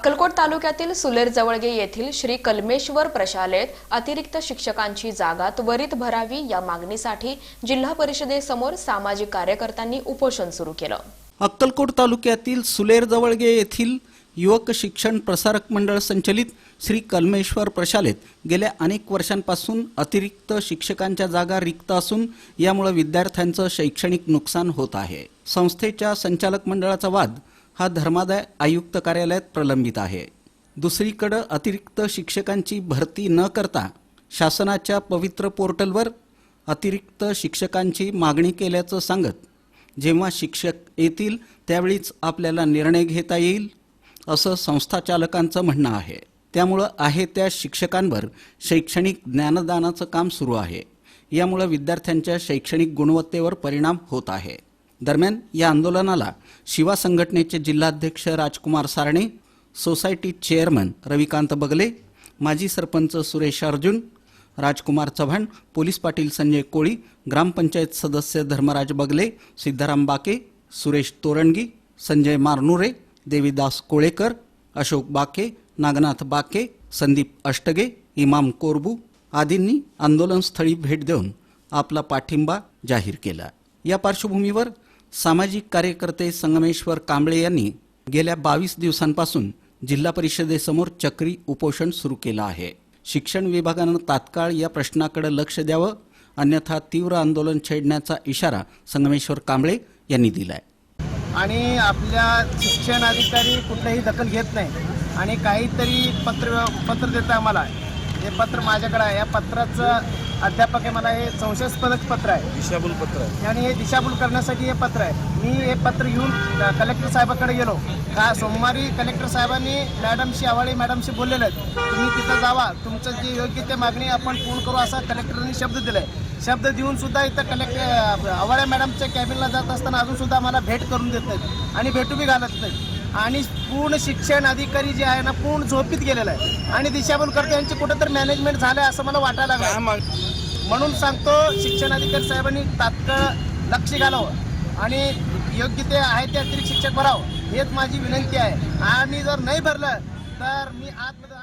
अक्कलकोट तालुक्यातील सुलेर जवळगे येथील श्री कलमेश्वर प्रशालेत अतिरिक्त शिक्षकांची जागा त्वरित भरावी या मागणीसाठी जिल्हा परिषदेसमोर सामाजिक कार्यकर्त्यांनी उपोषण सुरू केलं. अक्कलकोट तालुक्यातील सुलेर जवळगे येथील युवक शिक्षण प्रसारक मंडळ संचलित श्री कलमेश्वर प्रशालेत गेल्या अनेक वर्षांपासून अतिरिक्त शिक्षकांच्या जागा रिक्त असून यामुळे विद्यार्थ्यांचं शैक्षणिक नुकसान होत आहे. संस्थेच्या संचालक मंडळाचा वाद हा धर्मादाय आयुक्त कार्यालयात प्रलंबित आहे. दुसरीकडं अतिरिक्त शिक्षकांची भरती न करता शासनाच्या पवित्र पोर्टलवर अतिरिक्त शिक्षकांची मागणी केल्याचं सांगत जेव्हा शिक्षक येतील त्यावेळीच आपल्याला निर्णय घेता येईल असं संस्थाचालकांचं म्हणणं आहे. त्यामुळं आहे त्या शिक्षकांवर शैक्षणिक ज्ञानदानाचं काम सुरू आहे. यामुळं विद्यार्थ्यांच्या शैक्षणिक गुणवत्तेवर परिणाम होत आहे. दरम्यान या आंदोलनाला शिवा संघटनेचे जिल्हाध्यक्ष राजकुमार सारणे सोसायटी चेअरमन रविकांत बगले माजी सरपंच सुरेश अर्जुन राजकुमार चव्हाण पोलीस पाटील संजय कोळी ग्रामपंचायत सदस्य धर्मराज बगले सिद्धाराम बाके सुरेश तोरणगी संजय मारनुरे देवीदास कोळेकर अशोक बाके नागनाथ बाके संदीप अष्टगे इमाम कोरबू आदींनी आंदोलनस्थळी भेट देऊन आपला पाठिंबा जाहीर केला. या पार्श्वभूमीवर सामाजिक कार्यकर्ते संगमेश्वर कांबळे यांनी गेल्या बावीस दिवसांपासून जिल्हा परिषदेसमोर चक्री उपोषण सुरू केलं आहे. शिक्षण विभागानं तात्काळ या प्रश्नाकडे लक्ष द्यावं अन्यथा तीव्र आंदोलन छेडण्याचा इशारा संगमेश्वर कांबळे यांनी दिलाय. आणि आपल्या शिक्षण अधिकारी कुठलीही दखल घेत नाही आणि काहीतरी पत्र पत्र देतं आम्हाला. हे पत्र माझ्याकडे आहे. या पत्राचं अध्यापक आहे मला हे संशयास्पद पत्र आहे. दिशाभूल पत्र आहे. आणि हे दिशाभूल करण्यासाठी हे पत्र आहे. मी हे पत्र घेऊन कलेक्टर साहेबाकडे गेलो. का सोमवारी कलेक्टर साहेबांनी मॅडमशी आवाळे मॅडमशी बोललेले आहेत. तुम्ही तिथं जावा. तुमचं जे योग्य ते मागणी आपण पूर्ण करू असा कलेक्टरनी शब्द दिलाय. शब्द देऊन सुद्धा इथं कलेक्टर आवाळे मॅडमच्या कॅबिनला जात असताना अजून सुद्धा मला भेट करून देत नाहीत. आणि भेटू बी घालत नाहीत. आणि पूर्ण शिक्षण अधिकारी जे आहे ना पूर्ण झोपीत गेलेला आहे. आणि दिशाभूल करते यांची कुठेतरी मॅनेजमेंट झालंय असं मला वाटायला लागलं म्हणून सांगतो शिक्षण अधिकारी साहेबांनी तात्काळ लक्ष घालावं. आणि योग्य ते आहे ते अतिरिक्त शिक्षक भरावं. हेच माझी विनंती आहे. आणि जर नाही भरलं तर मी आत्महत्या